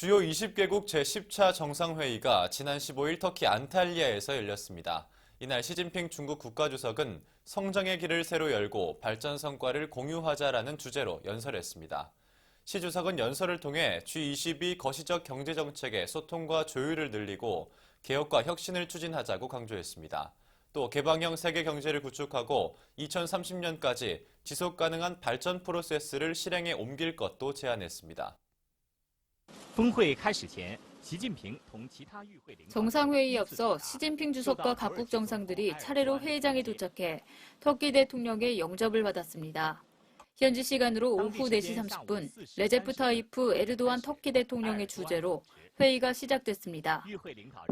주요 20개국 제10차 정상회의가 지난 15일 터키 안탈리아에서 열렸습니다. 이날 시진핑 중국 국가주석은 성장의 길을 새로 열고 발전 성과를 공유하자라는 주제로 연설했습니다. 시 주석은 연설을 통해 G20이 거시적 경제 정책의 소통과 조율을 늘리고 개혁과 혁신을 추진하자고 강조했습니다. 또 개방형 세계 경제를 구축하고 2030년까지 지속 가능한 발전 프로세스를 실행에 옮길 것도 제안했습니다. 정상회의에 앞서 시진핑 주석과 각국 정상들이 차례로 회의장에 도착해 터키 대통령의 영접을 받았습니다. 현지 시간으로 오후 4시 30분 레제프 타이프 에르도안 터키 대통령의 주재로 회의가 시작됐습니다.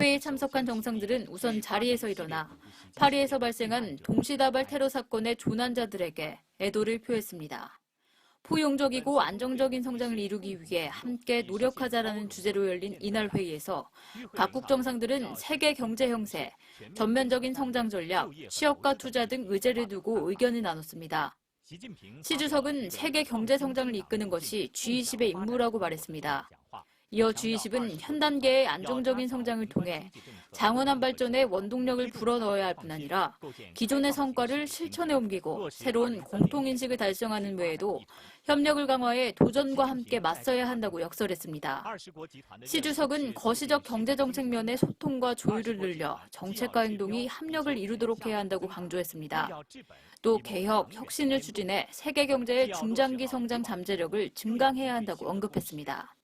회의에 참석한 정상들은 우선 자리에서 일어나 파리에서 발생한 동시다발 테러 사건의 조난자들에게 애도를 표했습니다. 포용적이고 안정적인 성장을 이루기 위해 함께 노력하자라는 주제로 열린 이날 회의에서 각국 정상들은 세계 경제 형세, 전면적인 성장 전략, 취업과 투자 등 의제를 두고 의견을 나눴습니다. 시 주석은 세계 경제 성장을 이끄는 것이 G20의 임무라고 말했습니다. 이어 G20은 현 단계의 안정적인 성장을 통해 장원한 발전의 원동력을 불어넣어야 할 뿐 아니라 기존의 성과를 실천에 옮기고 새로운 공통인식을 달성하는 외에도 협력을 강화해 도전과 함께 맞서야 한다고 역설했습니다. 시 주석은 거시적 경제정책 면의 소통과 조율을 늘려 정책과 행동이 합력을 이루도록 해야 한다고 강조했습니다. 또 개혁, 혁신을 추진해 세계 경제의 중장기 성장 잠재력을 증강해야 한다고 언급했습니다.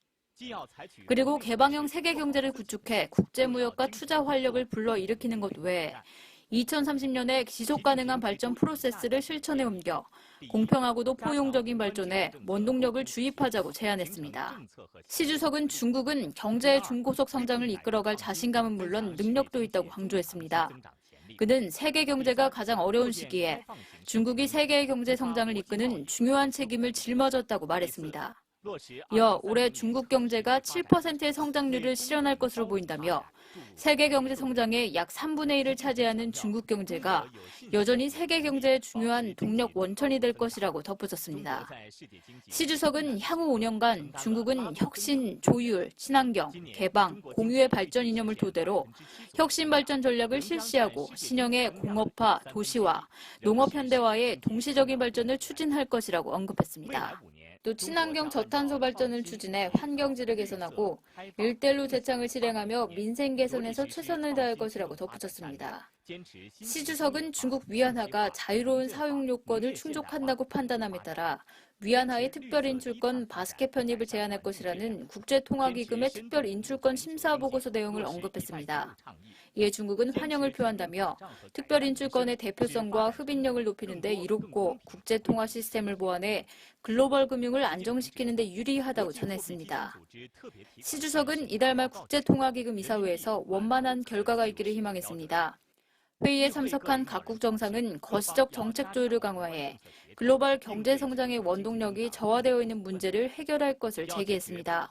그리고 개방형 세계 경제를 구축해 국제무역과 투자 활력을 불러일으키는 것 외에 2030년에 지속 가능한 발전 프로세스를 실천에 옮겨 공평하고도 포용적인 발전에 원동력을 주입하자고 제안했습니다. 시 주석은 중국은 경제의 중고속 성장을 이끌어갈 자신감은 물론 능력도 있다고 강조했습니다. 그는 세계 경제가 가장 어려운 시기에 중국이 세계의 경제 성장을 이끄는 중요한 책임을 짊어졌다고 말했습니다. 이어 올해 중국 경제가 7%의 성장률을 네, 실현할 것으로 보인다며 네, 세계 경제 성장의 약 3분의 1을 차지하는 중국 경제가 여전히 세계 경제의 중요한 동력 원천이 될 것이라고 덧붙였습니다. 시 주석은 향후 5년간 중국은 혁신, 조율, 친환경, 개방, 공유의 발전 이념을 토대로 혁신 발전 전략을 실시하고 신형의 공업화, 도시화, 농업 현대화의 동시적인 발전을 추진할 것이라고 언급했습니다. 또 친환경 저탄 소 발전을 추진해 환경질을 개선하고 일대일로 재창을 실행하며 민생 개선에서 최선을 다할 것이라고 덧붙였습니다. 시주석은 중국 위안화가 자유로운 사용 요건을 충족한다고 판단함에 따라 위안화의 특별 인출권 바스켓 편입을 제안할 것이라는 국제통화기금의 특별 인출권 심사 보고서 내용을 언급했습니다. 이에 중국은 환영을 표한다며 특별 인출권의 대표성과 흡인력을 높이는 데 이롭고 국제통화 시스템을 보완해 글로벌 금융을 안정시키는 데 유리하다고 전했습니다. 시 주석은 이달 말 국제통화기금 이사회에서 원만한 결과가 있기를 희망했습니다. 회의에 참석한 각국 정상은 거시적 정책 조율을 강화해 글로벌 경제 성장의 원동력이 저하되어 있는 문제를 해결할 것을 제기했습니다.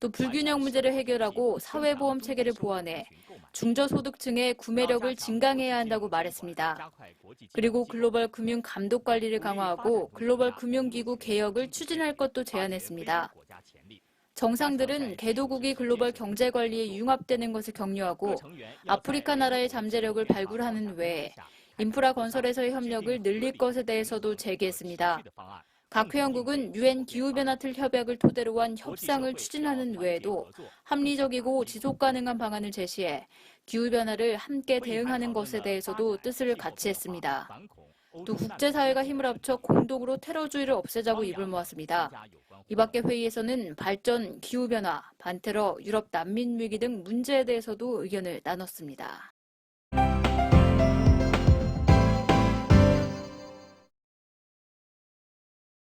또 불균형 문제를 해결하고 사회보험 체계를 보완해 중저소득층의 구매력을 증강해야 한다고 말했습니다. 그리고 글로벌 금융 감독 관리를 강화하고 글로벌 금융기구 개혁을 추진할 것도 제안했습니다. 정상들은 개도국이 글로벌 경제 관리에 융합되는 것을 격려하고 아프리카 나라의 잠재력을 발굴하는 외에 인프라 건설에서의 협력을 늘릴 것에 대해서도 제기했습니다. 각 회원국은 유엔 기후변화 틀 협약을 토대로 한 협상을 추진하는 외에도 합리적이고 지속 가능한 방안을 제시해 기후변화를 함께 대응하는 것에 대해서도 뜻을 같이 했습니다. 또 국제사회가 힘을 합쳐 공동으로 테러주의를 없애자고 입을 모았습니다. 이 밖에 회의에서는 발전, 기후변화, 반테러, 유럽 난민 위기 등 문제에 대해서도 의견을 나눴습니다.